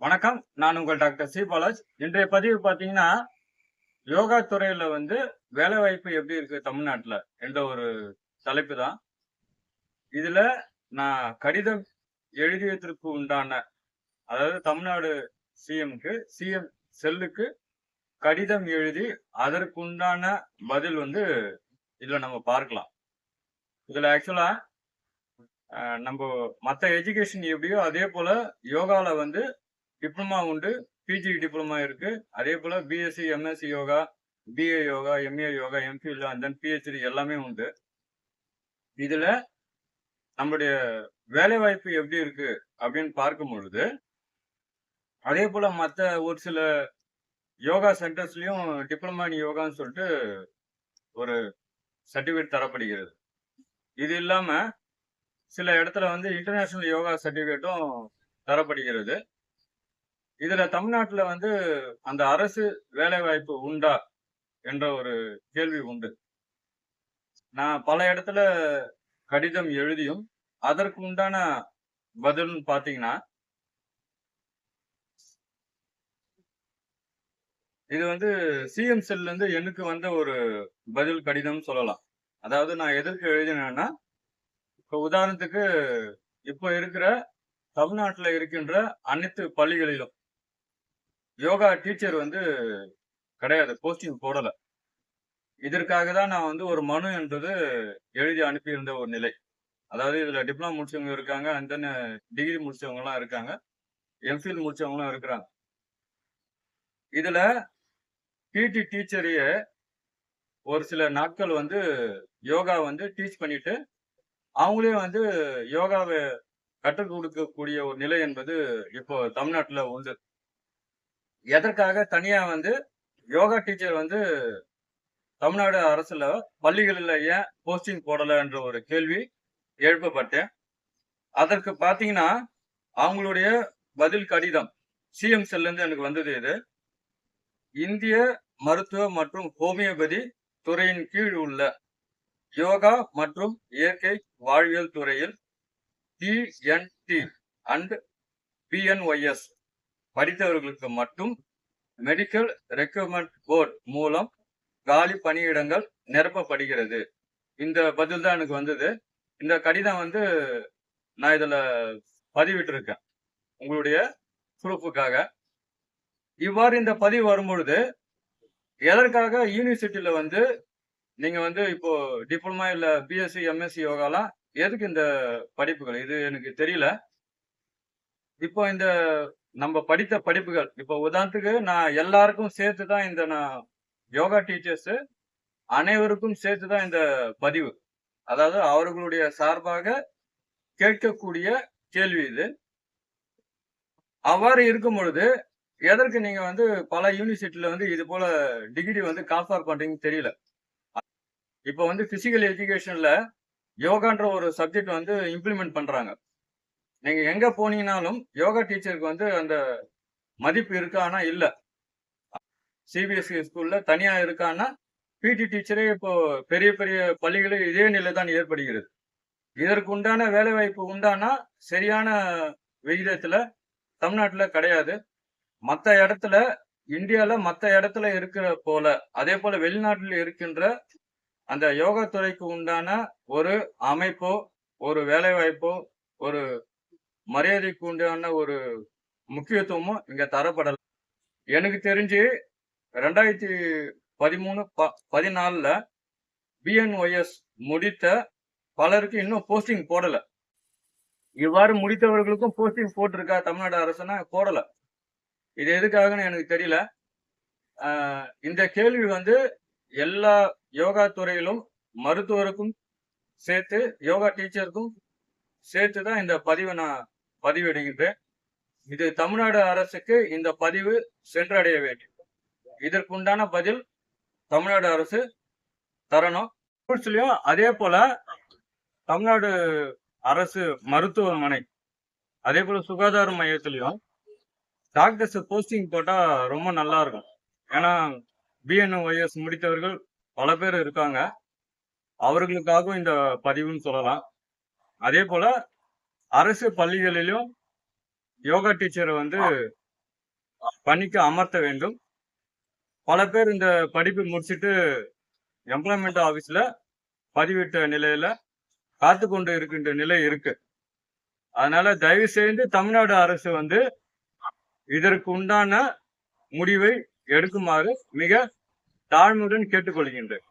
வணக்கம். நான் உங்கள் டாக்டர் சி. பாலாஜ். இன்றைய பதிவு பார்த்தீங்கன்னா யோகா துறையில வந்து வேலை வாய்ப்பு எப்படி இருக்கு தமிழ்நாட்டுல என்ற ஒரு தலைப்பு தான் இதுல நான் கடிதம் எழுதியதற்கு உண்டான அதாவது தமிழ்நாடு சிஎம்க்கு சிஎம் செல்லுக்கு கடிதம் எழுதி அதற்குண்டான பதில் வந்து இதுல நம்ம பார்க்கலாம். இதுல ஆக்சுவலா நம்ம மற்ற எஜுகேஷன் எப்படியோ அதே போல யோகாவில் வந்து டிப்ளமா உண்டு பிஜி டிப்ளமா இருக்கு. அதே போல BSc MSc yoga BA yoga MA yoga MPhil and then PhD எல்லாமே உண்டு. இதுல நம்மளுடைய வேலை வாய்ப்பு எப்படி இருக்கு அப்படின்னு பார்க்கும் பொழுது அதே போல மற்ற ஒரு சில யோகா சென்டர்ஸ்லயும் டிப்ளமா இனி யோகான்னு சொல்லிட்டு ஒரு சர்டிபிகேட் தரப்படுகிறது. இது இல்லாம சில இடத்துல வந்து இன்டர்நேஷனல் யோகா சர்டிபிகேட்டும் தரப்படுகிறது. இதுல தமிழ்நாட்டுல வந்து அந்த அரசு வேலை வாய்ப்பு உண்டா என்ற ஒரு கேள்வி உண்டு. நான் பல இடத்துல கடிதம் எழுதியும் அதற்கு உண்டான பதில்னு பாத்தீங்கன்னா இது வந்து சிஎம் செல்ல இருந்து எனக்கு வந்த ஒரு பதில் கடிதம் சொல்லலாம். அதாவது நான் எதற்கு எழுதினேன்னா இப்போ உதாரணத்துக்கு இப்போ இருக்கிற தமிழ்நாட்டில் இருக்கின்ற அனைத்து பள்ளிகளிலும் யோகா டீச்சர் வந்து கிடையாது போஸ்டிங் போடல. இதற்காக தான் நான் வந்து ஒரு மனு என்பது எழுதி அனுப்பியிருந்த ஒரு நிலை. அதாவது இதுல டிப்ளமா முடிச்சவங்க இருக்காங்க அண்ட் தென் டிகிரி முடிச்சவங்க எல்லாம் இருக்காங்க எம்ஃபில் முடிச்சவங்களும் இருக்கிறாங்க. இதுல பிடி டீச்சரையே ஒரு சில நாட்கள் வந்து யோகா வந்து டீச் பண்ணிட்டு அவங்களே வந்து யோகாவை கற்றுக் கொடுக்கக்கூடிய ஒரு நிலை என்பது இப்போ தமிழ்நாட்டுல உண்டு. எதற்காக தனியா வந்து யோகா டீச்சர் வந்து தமிழ்நாடு அரசுல பள்ளிகளில் ஏன் போஸ்டிங் போடலைன்ற ஒரு கேள்வி எழுப்பப்பட்டேன். அதற்கு பார்த்தீங்கன்னா அவங்களுடைய பதில் கடிதம் சிஎம் செல்லேருந்து எனக்கு வந்தது இது. இந்திய மருத்துவ மற்றும் ஹோமியோபதி துறையின் கீழ் உள்ள யோகா மற்றும் இயற்கை வாழ்வியல் துறையில் டிஎன்டி அண்ட் பிஎன்ஒய்எஸ் படித்தவர்களுக்கு மட்டும் மெடிக்கல் ரெக்ரூட்மெண்ட் போர்ட் மூலம் காலி பணியிடங்கள் நிரப்பப்படுகிறது. இந்த பதில் தான் எனக்கு வந்தது. இந்த கடிதம் வந்து நான் இதில் பதிவிட்டிருக்கேன். உங்களுடைய ப்ரூஃபுக்காக. இவ்வாறு இந்த பதிவு வரும்பொழுது எதற்காக யூனிவர்சிட்டியில் வந்து நீங்கள் வந்து இப்போ டிப்ளமா இல்லை பிஎஸ்சி எம்எஸ்சி யோகாலாம் எதுக்கு இந்த படிப்புகள்? இது எனக்கு தெரியல. இப்போ இந்த நம்ம படித்த படிப்புகள். இப்போ உதாரணத்துக்கு நான் எல்லாருக்கும் சேர்த்து தான் இந்த நான் யோகா டீச்சர்ஸ் அனைவருக்கும் சேர்த்து தான் இந்த பதிவு. அதாவது அவர்களுடைய சார்பாக கேட்கக்கூடிய கேள்வி இது. அவ்வாறு இருக்கும் பொழுது எதற்கு நீங்க வந்து பல யூனிவர்சிட்டியில வந்து இது போல டிகிரி வந்து கால்ஃபார் பண்றீங்கன்னு தெரியல. இப்போ வந்து பிசிக்கல் எஜுகேஷன்ல யோகான்ற ஒரு சப்ஜெக்ட் வந்து இம்ப்ளிமெண்ட் பண்றாங்க. நீங்க எங்க போனீங்கனாலும் யோகா டீச்சருக்கு வந்து அந்த மதிப்பு இருக்கானா? இல்ல. சிபிஎஸ்சி ஸ்கூல்ல தனியா இருக்கானா? பிடி டீச்சரே இப்போ பெரிய பெரிய பள்ளிகளில் இதே நிலை தான் ஏற்படுகிறது. இதற்கு உண்டான வேலை வாய்ப்பு உண்டானா? சரியான விகிதத்துல தமிழ்நாட்டுல கிடையாது. மற்ற இடத்துல இந்தியால மற்ற இடத்துல இருக்கிற போல அதே போல வெளிநாட்டில் இருக்கின்ற அந்த யோகா துறைக்கு உண்டான ஒரு அமைப்போ ஒரு வேலைவாய்ப்போ ஒரு மரியாதைக்கு உண்டான ஒரு முக்கியத்துவமும் இங்க தரப்படலை. எனக்கு தெரிஞ்சு ரெண்டாயிரத்தி பதிமூணு ப பதினாலில் பிஎன்ஒய்எஸ் முடித்த பலருக்கு இன்னும் போஸ்டிங் போடலை. இவ்வாறு முடித்தவர்களுக்கும் போஸ்டிங் போட்டிருக்கா தமிழ்நாடு அரசுனா போடலை. இது எதுக்காகன்னு எனக்கு தெரியல. இந்த கேள்வி வந்து எல்லா யோகா துறையிலும் மருத்துவருக்கும் சேர்த்து யோகா டீச்சருக்கும் சேர்த்து தான் இந்த பதிவை நான் பதிவிடுகின்றேன் இது தமிழ்நாடு அரசுக்கு இந்த பதிவு சென்றடைய வேண்டும். இதற்குண்டான பதில் தமிழ்நாடு அரசு தரணும். ஸ்கூல்ஸ்லயும் அதே போல தமிழ்நாடு அரசு மருத்துவமனை அதே போல சுகாதார மையத்திலையும் டாக்டர்ஸ் போஸ்டிங் போட்டா ரொம்ப நல்லா இருக்கும். ஏன்னா பிஎன்ஒய்எஸ் முடித்தவர்கள் பல பேர் இருக்காங்க. அவர்களுக்காகவும் இந்த பதிவுன்னு சொல்லலாம். அதே போல அரசு பள்ளிகளிலும் யோகா டீச்சரை வந்து பணிக்க அமர்த்த வேண்டும். பல பேர் இந்த படிப்பு முடிச்சுட்டு எம்ப்ளாய்மெண்ட் ஆஃபீஸில் பதிவிட்ட நிலையில் காத்து கொண்டு இருக்கின்ற நிலை இருக்கு. அதனால தயவு செய்து தமிழ்நாடு அரசு வந்து இதற்கு உண்டான முடிவை எடுக்குமாறு மிக தாழ்மையுடன் கேட்டுக்கொள்கின்றேன்.